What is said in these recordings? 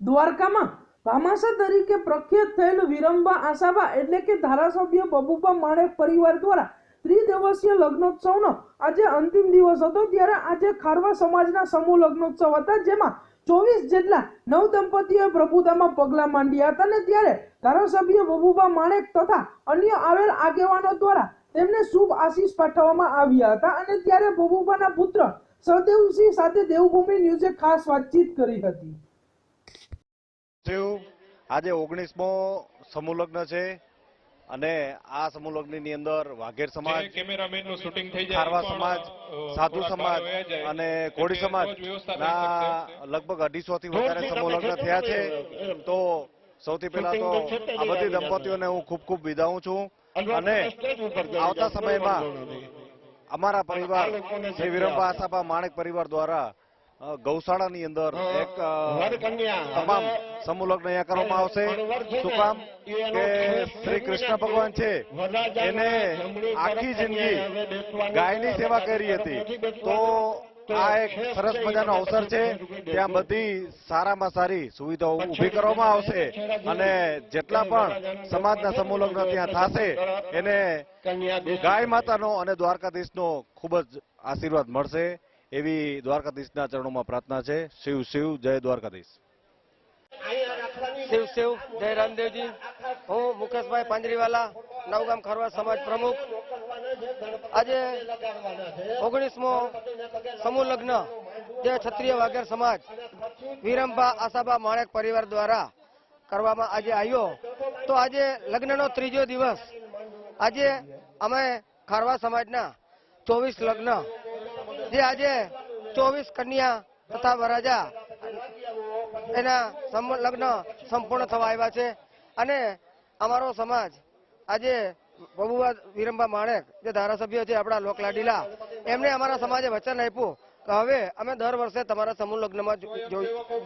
દ્વારકામાં ભામાસા તરીકે પ્રખ્યાત થયેલ વિરંબા આશાબા એટલે કે ધારાસભ્ય બબુબા માણેક પરિવાર દ્વારા ત્રિદિવસીય લગ્નોત્સવનો આજે અંતિમ દિવસ હતો ત્યારે આજે ખારવા સમાજના સમૂહ લગ્નોત્સવ હતા જેમાં ચોવીસ જેટલા નવ દંપતીઓએ પ્રભુતામાં પગલાં માંડ્યા હતા અને ત્યારે ધારાસભ્ય બબુબા માણેક તથા અન્ય આવેલ આગેવાનો દ્વારા તેમને શુભ આશીષ પાઠવવામાં આવ્યા હતા અને ત્યારે બબુબાના પુત્ર સહદેવસિંહ સાથે દેવભૂમિ ન્યૂઝે ખાસ વાતચીત કરી હતી. થયું. આજે ઓગણીસમો સમૂહ લગ્ન છે અને આ સમૂહ લગ્નની અંદર વાઘેર સમાજ કેમેરામેનનું શૂટિંગ થઈ જાય ખારવા તો સમાજ સાધુ સમાજ. અને કોળી સમાજ ના લગભગ અઢીસો થી વધારે સમૂહ લગ્ન થયા છે. તો સૌથી પહેલા તો આ બધી દંપતીઓને હું ખૂબ ખૂબ વિદાવું છું. અને આવતા સમયમાં અમારા પરિવાર શ્રી વિરંબા આશાબા માણેક પરિવાર દ્વારા ગૌશાળાની અંદર એક તમામ સમૂહલગ્ન અહીંયા કરવામાં આવશે. શું કામ? કે શ્રી કૃષ્ણ ભગવાન છે. એને આખી જિંદગી ગાયની સેવા કરી હતી. તો આ એક સરસ મજાનો અવસર છે. ત્યાં બધી સારામાં સારી સુવિધાઓ ઊભી કરવામાં આવશે. અને જેટલા પણ સમાજના સમૂહલગ્ન ત્યાં થશે એને ગાય માતાનો અને દ્વારકાધીશનો ખૂબ જ આશીર્વાદ મળશે. એવી દ્વારકાધીશના ચરણોમાં પ્રાર્થના છે. શિવ શિવ, જય દ્વારકાધીશ. શિવ શિવ, જય રામદેવજી. હું મુકેશભાઈ પાંજરીવાલા, નવગામ ખરવા સમાજ પ્રમુખ. આજે ઓગણીસમો સમૂહ લગ્ન જે ક્ષત્રિય વાઘેર સમાજ, વિરમભા આશાબા માણેક પરિવાર દ્વારા કરવામાં આજે આવ્યો. તો આજે લગ્નનો ત્રીજો દિવસ. આજે અમે ખારવા સમાજના ચોવીસ લગ્ન જે આજે ચોવીસ કન્યા તથા વરાજા એના લગ્ન સંપૂર્ણ થવા આવ્યા છે. અને અમારો સમાજ આજે બબુવા વિરંબા માણેક જે ધારાસભ્ય છે આપણા લોકલાડીલા, એમને અમારા સમાજે વચન આપ્યું કે હવે અમે દર વર્ષે તમારા સમૂહ લગ્નમાં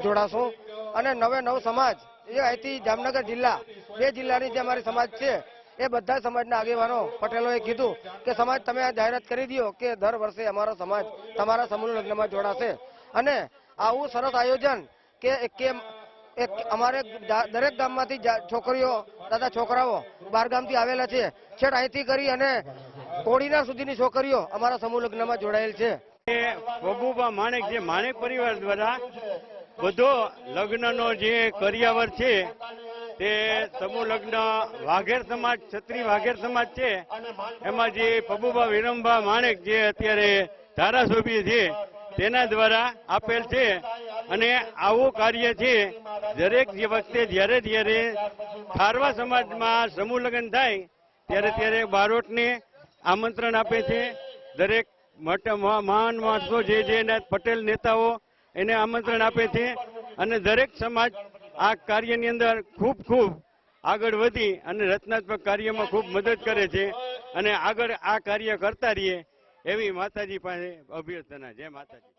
જોડાશું. અને નવે નવ સમાજ એ અહીંથી જામનગર જિલ્લા, બે જિલ્લાની જે અમારી સમાજ છે એ બધા સમાજના આગેવાનો પટેલોએ કીધું કે સમાજ તમે આ જાહેરાત કરી દો કે દર વર્ષે અમારો સમાજ તમારા સમૂહ લગ્નમાં જોડાશે. અને આવું સરસ આયોજન કે અમારે દરેક ગામમાંથી છોકરીઓ તથા છોકરાઓ બાર ગામથી આવેલા છે. છેક અહીંથી કરી અને કોડીના સુધીની છોકરીઓ અમારા સમૂહ લગ્નમાં જોડાયેલ છે. બબુબા માણેક જે માણેક પરિવાર દ્વારા બધો લગ્નનો જે કરિયાવર છે તે સમૂહ લગ્ન વાઘેર સમાજ છત્રી વાઘેર સમાજ છે. એમાં જે પબુભા વિરમભા માણેક જે અત્યારે ધારાસભ્ય છે, તેના દ્વારા આપેલ છે. અને આવું કાર્ય છે, દરેક જે વખતે જ્યારે જ્યારે ખારવા સમાજમાં સમૂહ લગ્ન થાય, ત્યારે ત્યારે બારોટને આમંત્રણ આપે છે. દરેક મહાન માણસો જે જે પટેલ નેતાઓ, એને આમંત્રણ આપે છે. અને દરેક સમાજ આ કાર્યની અંદર ખૂબ ખૂબ આગળ વધી અને રચનાત્મક કાર્યમાં ખૂબ મદદ કરે છે અને આગળ આ કાર્ય કરતા રહીએ એવી માતાજી પાસે અભ્યર્થના. જય માતાજી.